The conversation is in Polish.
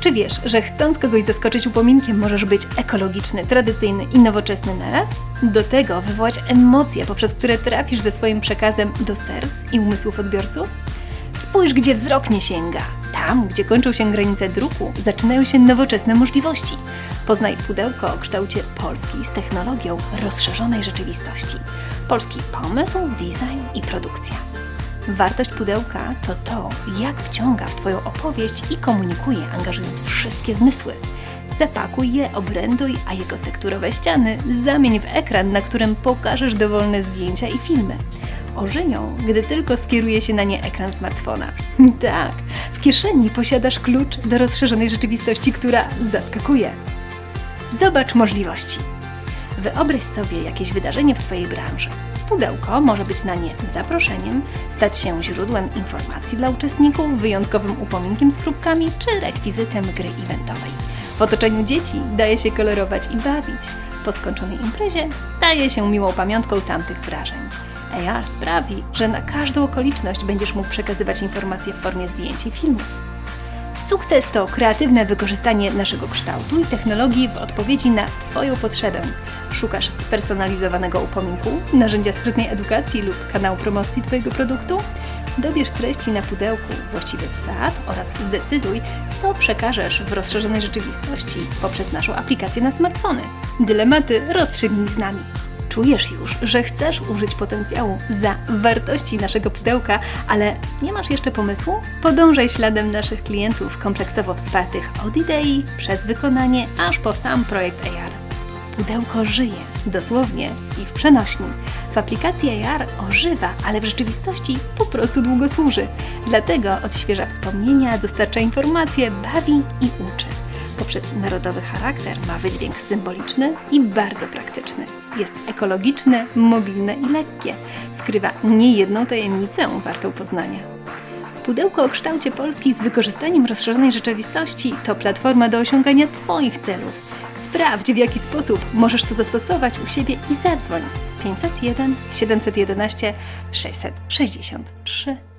Czy wiesz, że chcąc kogoś zaskoczyć upominkiem, możesz być ekologiczny, tradycyjny i nowoczesny naraz? Do tego wywołać emocje, poprzez które trafisz ze swoim przekazem do serc i umysłów odbiorców? Spójrz, gdzie wzrok nie sięga. Tam, gdzie kończą się granice druku, zaczynają się nowoczesne możliwości. Poznaj pudełko o kształcie Polski z technologią rozszerzonej rzeczywistości. Polski pomysł, design i produkcja. Wartość pudełka to to, jak wciąga w Twoją opowieść i komunikuje, angażując wszystkie zmysły. Zapakuj je, obręduj, a jego tekturowe ściany zamień w ekran, na którym pokażesz dowolne zdjęcia i filmy. Ożyją, gdy tylko skieruje się na nie ekran smartfona. tak, w kieszeni posiadasz klucz do rozszerzonej rzeczywistości, która zaskakuje. Zobacz możliwości. Wyobraź sobie jakieś wydarzenie w Twojej branży. Pudełko może być na nie zaproszeniem, stać się źródłem informacji dla uczestników, wyjątkowym upominkiem z próbkami czy rekwizytem gry eventowej. W otoczeniu dzieci daje się kolorować i bawić. Po skończonej imprezie staje się miłą pamiątką tamtych wrażeń. AR sprawi, że na każdą okoliczność będziesz mógł przekazywać informacje w formie zdjęć i filmów. Sukces to kreatywne wykorzystanie naszego kształtu i technologii w odpowiedzi na Twoją potrzebę. Szukasz spersonalizowanego upominku, narzędzia sprytnej edukacji lub kanału promocji Twojego produktu? Dobierz treści na pudełku, właściwy wsad oraz zdecyduj, co przekażesz w rozszerzonej rzeczywistości poprzez naszą aplikację na smartfony. Dylematy rozstrzygnij z nami. Czujesz już, że chcesz użyć potencjału za wartości naszego pudełka, ale nie masz jeszcze pomysłu? Podążaj śladem naszych klientów kompleksowo wspartych od idei, przez wykonanie, aż po sam projekt AR. Pudełko żyje, dosłownie i w przenośni. W aplikacji AR ożywa, ale w rzeczywistości po prostu długo służy. Dlatego odświeża wspomnienia, dostarcza informacje, bawi i uczy. Poprzez narodowy charakter ma wydźwięk symboliczny i bardzo praktyczny. Jest ekologiczne, mobilne i lekkie. Skrywa niejedną tajemnicę wartą poznania. Pudełko o kształcie Polski z wykorzystaniem rozszerzonej rzeczywistości to platforma do osiągania Twoich celów. Sprawdź, w jaki sposób możesz to zastosować u siebie i zadzwoń 501 711 663.